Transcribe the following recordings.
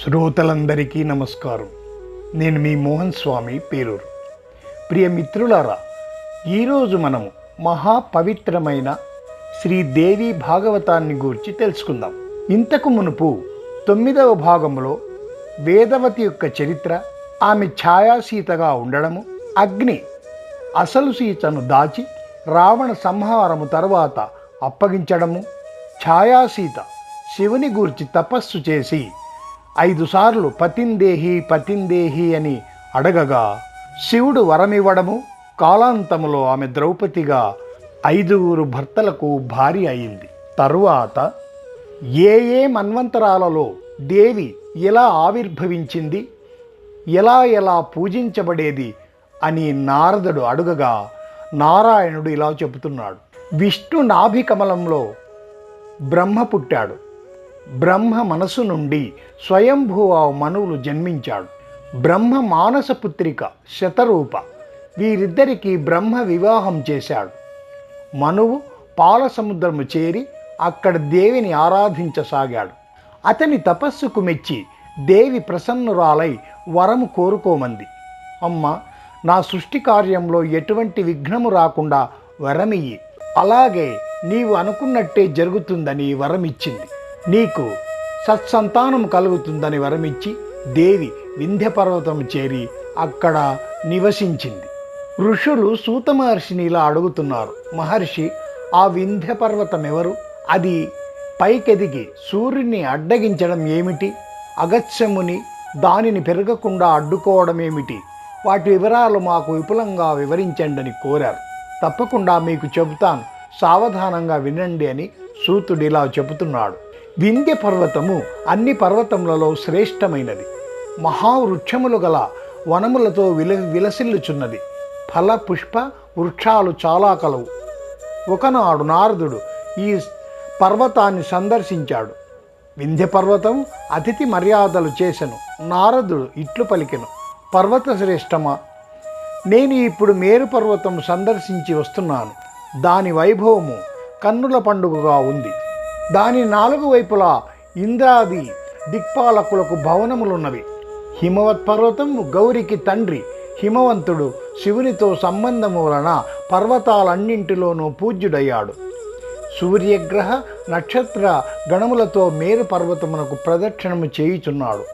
శ్రోతలందరికీ నమస్కారం. నేను మీ మోహన్ స్వామి పేరూరు ప్రియ మిత్రులారా ఈరోజు మనము మహా పవిత్రమైన శ్రీదేవి భాగవతాన్ని గూర్చి తెలుసుకుందాం. ఇంతకు మునుపు తొమ్మిదవ భాగంలో వేదవతి యొక్క చరిత్ర ఆమె ఛాయాసీతగా ఉండడము అగ్ని అసలు సీతను దాచి రావణ సంహారము తర్వాత అప్పగించడము ఛాయాసీత శివుని గూర్చి తపస్సు చేసి ఐదు సార్లు పతిందేహి పతిందేహి అని అడగగా శివుడు వరమివ్వడము కాలాంతములో ఆమె ద్రౌపదిగా ఐదుగురు భర్తలకు భార్య అయింది. తరువాత ఏ ఏ మన్వంతరాలలో దేవి ఎలా ఆవిర్భవించింది ఎలా ఎలా పూజించబడేది అని నారదుడు అడుగగా నారాయణుడు ఇలా చెబుతున్నాడు. విష్ణు నాభికమలంలో బ్రహ్మ పుట్టాడు. బ్రహ్మ మనసు నుండి స్వయంభువ మనువులు జన్మించాడు. బ్రహ్మ మానస పుత్రిక శతరూప. వీరిద్దరికీ బ్రహ్మ వివాహం చేశాడు. మనువు పాల సముద్రము చేరి అక్కడ దేవిని ఆరాధించసాగాడు. అతని తపస్సుకు మెచ్చి దేవి ప్రసన్నురాలై వరము కోరుకోమంది. అమ్మ నా సృష్టి కార్యంలో ఎటువంటి విఘ్నము రాకుండా వరమియ్యి. అలాగే నీవు అనుకున్నట్టే జరుగుతుందని వరమిచ్చింది. నీకు సత్సంతానం కలుగుతుందని వరమిచ్చి దేవి వింధ్యపర్వతం చేరి అక్కడ నివసించింది. ఋషులు సూత మహర్షిని ఇలా అడుగుతున్నారు. మహర్షి ఆ వింధ్యపర్వతం ఎవరు అది పైకెదిగి సూర్యుని అడ్డగించడం ఏమిటి? అగత్యముని దానిని పెరగకుండా అడ్డుకోవడం ఏమిటి? వాటి వివరాలు మాకు విపులంగా వివరించండి అని కోరారు. తప్పకుండా మీకు చెబుతాను. సావధానంగా వినండి అని సూతుడు ఇలా చెబుతున్నాడు. వింధ్య పర్వతము అన్ని పర్వతములలో శ్రేష్టమైనది. మహావృక్షములు గల వనములతో విల విలసిల్లుచున్నది. ఫల పుష్ప వృక్షాలు చాలా కలవు. ఒకనాడు నారదుడు ఈ పర్వతాన్ని సందర్శించాడు. వింధ్య పర్వతం అతిథి మర్యాదలు చేసెను. నారదుడు ఇట్లు పలికెను. పర్వత శ్రేష్టమా? నేను ఇప్పుడు మేరు పర్వతం సందర్శించి వస్తున్నాను. దాని వైభవము కన్నుల పండుగగా ఉంది. దాని నాలుగు వైపులా ఇంద్రాది దిక్పాలకులకు భవనములున్నవి. హిమవత్ పర్వతం గౌరికి తండ్రి హిమవంతుడు శివునితో సంబంధము వలన పర్వతాలన్నింటిలోనూ పూజ్యుడయ్యాడు. సూర్యగ్రహ నక్షత్ర గణములతో మేరు పర్వతమునకు ప్రదక్షిణము చేయుచున్నాడు.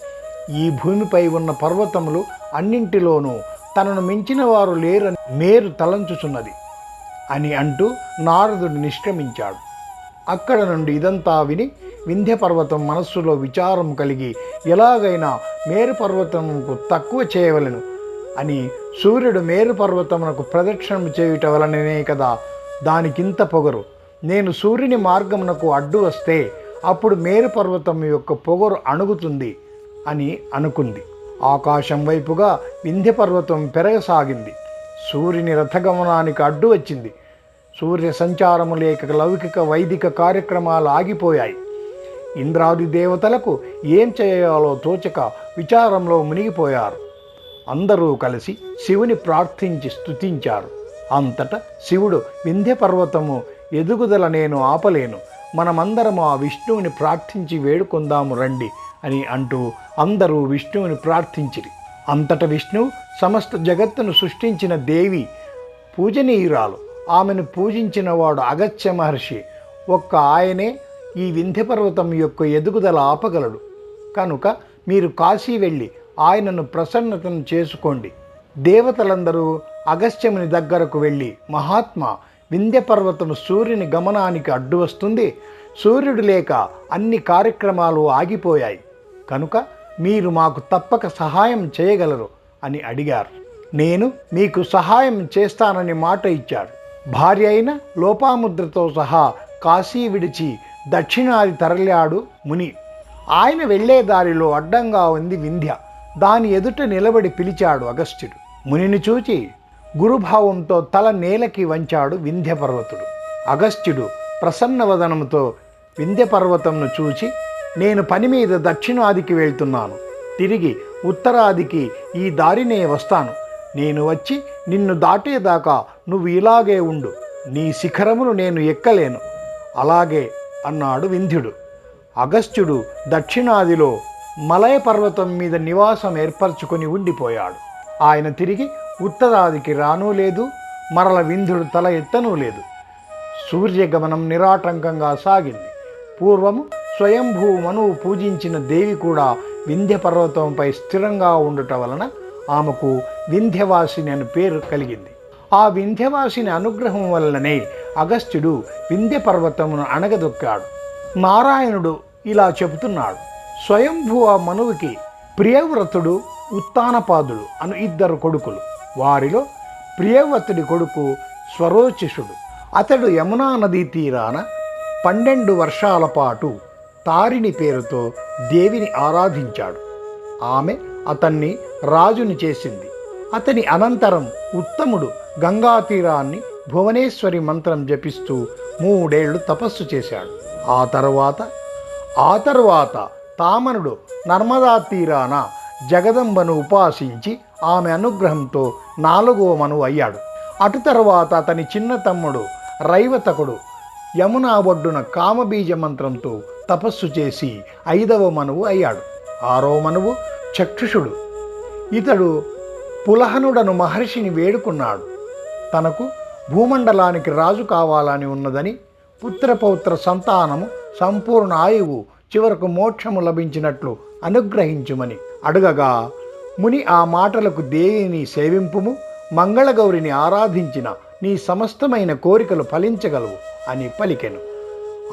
ఈ భూమిపై ఉన్న పర్వతములు అన్నింటిలోనూ తనను మించిన వారు లేరని మేరు తలంచుచున్నది. అని అంటూ నారదుడు నిష్క్రమించాడు. అక్కడ నుండి ఇదంతా విని వింధ్య పర్వతం మనస్సులో విచారం కలిగి ఎలాగైనా మేరు పర్వతంకు తక్కువ చేయవలను అని సూర్యుడు మేరు పర్వతమునకు ప్రదక్షిణం చేయుట వలననే కదా దానికింత పొగరు. నేను సూర్యుని మార్గమునకు అడ్డు వస్తే అప్పుడు మేరు పర్వతం యొక్క పొగరు అణుగుతుంది అని అనుకుంది. ఆకాశం వైపుగా వింధ్య పర్వతం పెరగసాగింది. సూర్యుని రథగమనానికి అడ్డు వచ్చింది. సూర్య సంచారము లేక లౌకిక వైదిక కార్యక్రమాలు ఆగిపోయాయి. ఇంద్రాది దేవతలకు ఏం చేయాలో తోచక విచారంలో మునిగిపోయారు. అందరూ కలిసి శివుని ప్రార్థించి స్తుతించారు. అంతటా శివుడు వింధ్య పర్వతము ఎదుగుదల నేను ఆపలేను. మనమందరము ఆ విష్ణువుని ప్రార్థించి వేడుకొందాము రండి అని అంటూ అందరూ విష్ణువుని ప్రార్థించిరి. అంతట విష్ణువు సమస్త జగత్తును సృష్టించిన దేవి పూజనీయురాలు. ఆమెను పూజించినవాడు అగత్య మహర్షి. ఒక్క ఆయనే ఈ వింధ్య పర్వతం యొక్క ఎదుగుదల ఆపగలడు. కనుక మీరు కాశీ వెళ్ళి ఆయనను ప్రసన్నతను చేసుకోండి. దేవతలందరూ అగస్త్యముని దగ్గరకు వెళ్ళి మహాత్మా వింధ్య పర్వతం సూర్యుని గమనానికి అడ్డు వస్తుంది. సూర్యుడు లేక అన్ని కార్యక్రమాలు ఆగిపోయాయి. కనుక మీరు మాకు తప్పక సహాయం చేయగలరు అని అడిగారు. నేను మీకు సహాయం చేస్తానని మాట ఇచ్చాడు. భార్య అయిన లోపాముద్రతో సహా కాశీ విడిచి దక్షిణాది తరలాడు ముని. ఆయన వెళ్ళే దారిలో అడ్డంగా ఉంది వింధ్య. దాని ఎదుట నిలబడి పిలిచాడు అగస్త్యుడు. మునిని చూచి గురుభావంతో తల నేలకి వంచాడు వింధ్య పర్వతుడు అగస్త్యుడు ప్రసన్నవదనంతో వింధ్య పర్వతంను చూచి నేను పని మీద దక్షిణాదికి వెళ్తున్నాను. తిరిగి ఉత్తరాదికి ఈ దారినే వస్తాను. నేను వచ్చి నిన్ను దాటేదాకా నువ్వు ఇలాగే ఉండు. నీ శిఖరమును నేను ఎక్కలేను. అలాగే అన్నాడు వింధ్యుడు. అగస్త్యుడు దక్షిణాదిలో మలయ పర్వతం మీద నివాసం ఏర్పరచుకొని ఉండిపోయాడు. ఆయన తిరిగి ఉత్తరాదికి రానూ లేదు మరల వింధ్యుడు తల ఎత్తనూ లేదు. సూర్యగమనం నిరాటంకంగా సాగింది. పూర్వము స్వయంభూ మనువు పూజించిన దేవి కూడా వింధ్య పర్వతంపై స్థిరంగా ఉండటం వలన ఆమెకు వింధ్యవాసిని అని పేరు కలిగింది. ఆ వింధ్యవాసిని అనుగ్రహం వల్లనే అగస్త్యుడు వింధ్య పర్వతమును అణగదొక్కాడు. నారాయణుడు ఇలా చెబుతున్నాడు స్వయంభూ ఆ మనువుకి ప్రియవ్రతుడు ఉత్తానపాదుడు అను ఇద్దరు కొడుకులు. వారిలో ప్రియవ్రతుడి కొడుకు స్వరోచిషుడు. అతడు యమునా నదీ తీరాన పన్నెండు వర్షాల పాటు తారిణి పేరుతో దేవిని ఆరాధించాడు. ఆమె అతన్ని రాజుని చేసింది. అతని అనంతరం ఉత్తముడు గంగా తీరాన్ని భువనేశ్వరి మంత్రం జపిస్తూ మూడేళ్ళు తపస్సు చేశాడు. ఆ తరువాత ఆ తరువాత తామనుడు నర్మదా తీరాన జగదంబను ఉపాసించి ఆమె అనుగ్రహంతో నాలుగో మనువు అయ్యాడు. అటు తరువాత అతని చిన్న తమ్ముడు రైవతకుడు యమునా ఒడ్డున కామబీజ మంత్రంతో తపస్సు చేసి ఐదవ మనువు అయ్యాడు. ఆరో మనువు చక్షుషుడు. ఇతడు పులహనుడను మహర్షిని వేడుకున్నాడు. తనకు భూమండలానికి రాజు కావాలని ఉన్నదని పుత్రపౌత్ర సంతానము సంపూర్ణ ఆయువు చివరకు మోక్షము లభించినట్లు అనుగ్రహించుమని అడగగా ముని ఆ మాటలకు దేవిని సేవింపుము మంగళగౌరిని ఆరాధించిన నీ సమస్తమైన కోరికలు ఫలించగలవు అని పలికెను.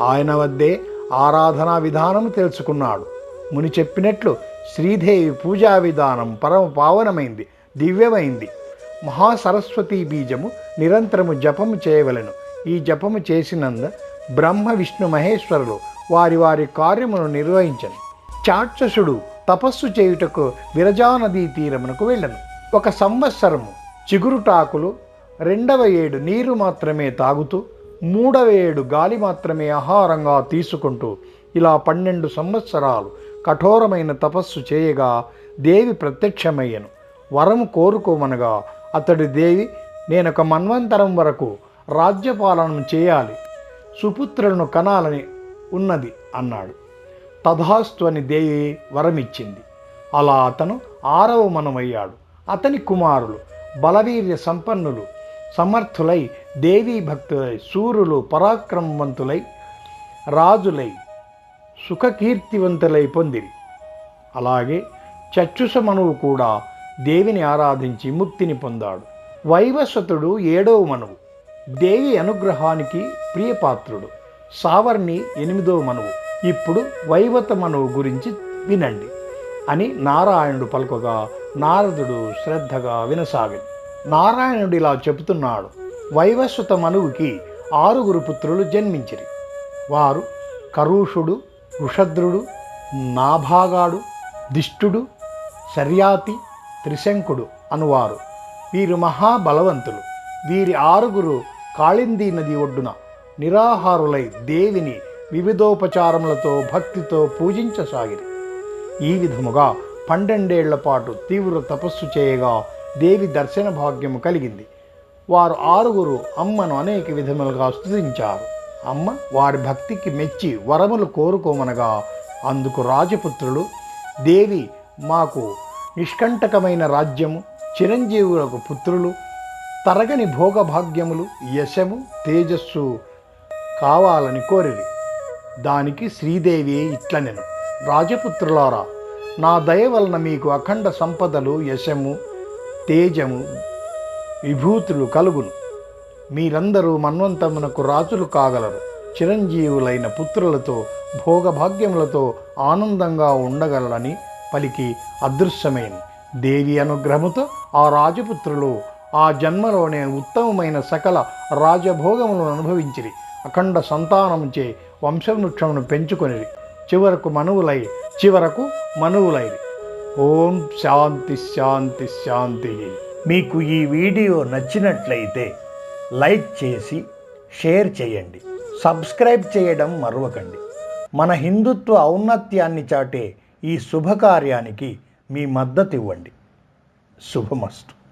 ఆయన వద్దే ఆరాధనా విధానం తెలుసుకున్నాడు. ముని చెప్పినట్లు శ్రీదేవి పూజా విధానం పరమ పావనమైంది. దివ్యమైంది. మహాసరస్వతి బీజము నిరంతరము జపము చేయవలెను. ఈ జపము చేసినంద బ్రహ్మ విష్ణు మహేశ్వరులు వారి వారి కార్యమును నిర్వహించను. చాక్షసుడు తపస్సు చేయుటకు విరజానదీ తీరమునకు వెళ్ళను. ఒక సంవత్సరము చిగురుటాకులు రెండవ ఏడు నీరు మాత్రమే తాగుతూ మూడవ ఏడు గాలి మాత్రమే ఆహారంగా తీసుకుంటూ ఇలా పన్నెండు సంవత్సరాలు కఠోరమైన తపస్సు చేయగా దేవి ప్రత్యక్షమయ్యను. వరము కోరుకోమనగా అతడి దేవి నేనొక మన్వంతరం వరకు రాజ్యపాలనం చేయాలి సుపుత్రులను కనాలని ఉన్నది అన్నాడు. తథాస్తు అని దేవి వరమిచ్చింది. అలా అతను ఆరవ మనమయ్యాడు అతని కుమారులు బలవీర్య సంపన్నులు సమర్థులై దేవీ భక్తులై సూరులు పరాక్రమవంతులై రాజులై సుఖకీర్తివంతులై పొందిరి. అలాగే చచ్చుస మనువు కూడా దేవిని ఆరాధించి ముక్తిని పొందాడు. వైవస్వతుడు ఏడవ మనువు. దేవి అనుగ్రహానికి ప్రియపాత్రుడు. సావర్ణి ఎనిమిదవ మనువు. ఇప్పుడు వైవత మనువు గురించి వినండి. అని నారాయణుడు పలుకగా నారదుడు శ్రద్ధగా వినసాగింది నారాయణుడు ఇలా చెబుతున్నాడు. వైవస్వత మనువుకి ఆరుగురు పుత్రులు జన్మించిరి. వారు కరుషుడు వృషద్రుడు నాభాగాడు దిష్టుడు శర్యాతి త్రిశంకుడు అనువారు. వీరు మహాబలవంతులు. వీరి ఆరుగురు కాళిందీ నది ఒడ్డున నిరాహారులై దేవిని వివిధోపచారములతో భక్తితో పూజించసాగిరి. ఈ విధముగా పన్నెండేళ్ళ పాటు తీవ్ర తపస్సు చేయగా దేవి దర్శన భాగ్యము కలిగింది. వారు ఆరుగురు అమ్మను అనేక విధములుగా స్థుతించారు అమ్మ వారి భక్తికి మెచ్చి వరములు కోరుకోమనగా అందుకు రాజపుత్రులు దేవి మాకు నిష్కంటకమైన రాజ్యము చిరంజీవులకు పుత్రులు తరగని భోగభాగ్యములు యశము తేజస్సు కావాలని కోరిరి. దానికి శ్రీదేవి ఇట్లనెను రాజపుత్రులారా నా దయ వలన మీకు అఖండ సంపదలు యశము తేజము విభూతులు కలుగును. మీరందరూ మన్వంతమునకు రాజులు కాగలరు. చిరంజీవులైన పుత్రులతో భోగభాగ్యములతో ఆనందంగా ఉండగలరని పలికి అదృశ్యమైంది దేవి అనుగ్రహముతో ఆ రాజపుత్రులు ఆ జన్మలోనే ఉత్తమమైన సకల రాజభోగములను అనుభవించిరి. అఖండ సంతానముచే వంశవృక్షమును పెంచుకొనిరి. చివరకు మనువులై చివరకు మనువులైరి. ఓం శాంతి శాంతి శాంతి. మీకు ఈ వీడియో నచ్చినట్లయితే లైక్ చేసి షేర్ చేయండి. సబ్స్క్రైబ్ చేయడం మరవకండి. మన హిందుత్వ ఔన్నత్యాన్ని చాటే ఈ శుభకార్యానికి మీ మద్దతు ఇవ్వండి. శుభమస్తు.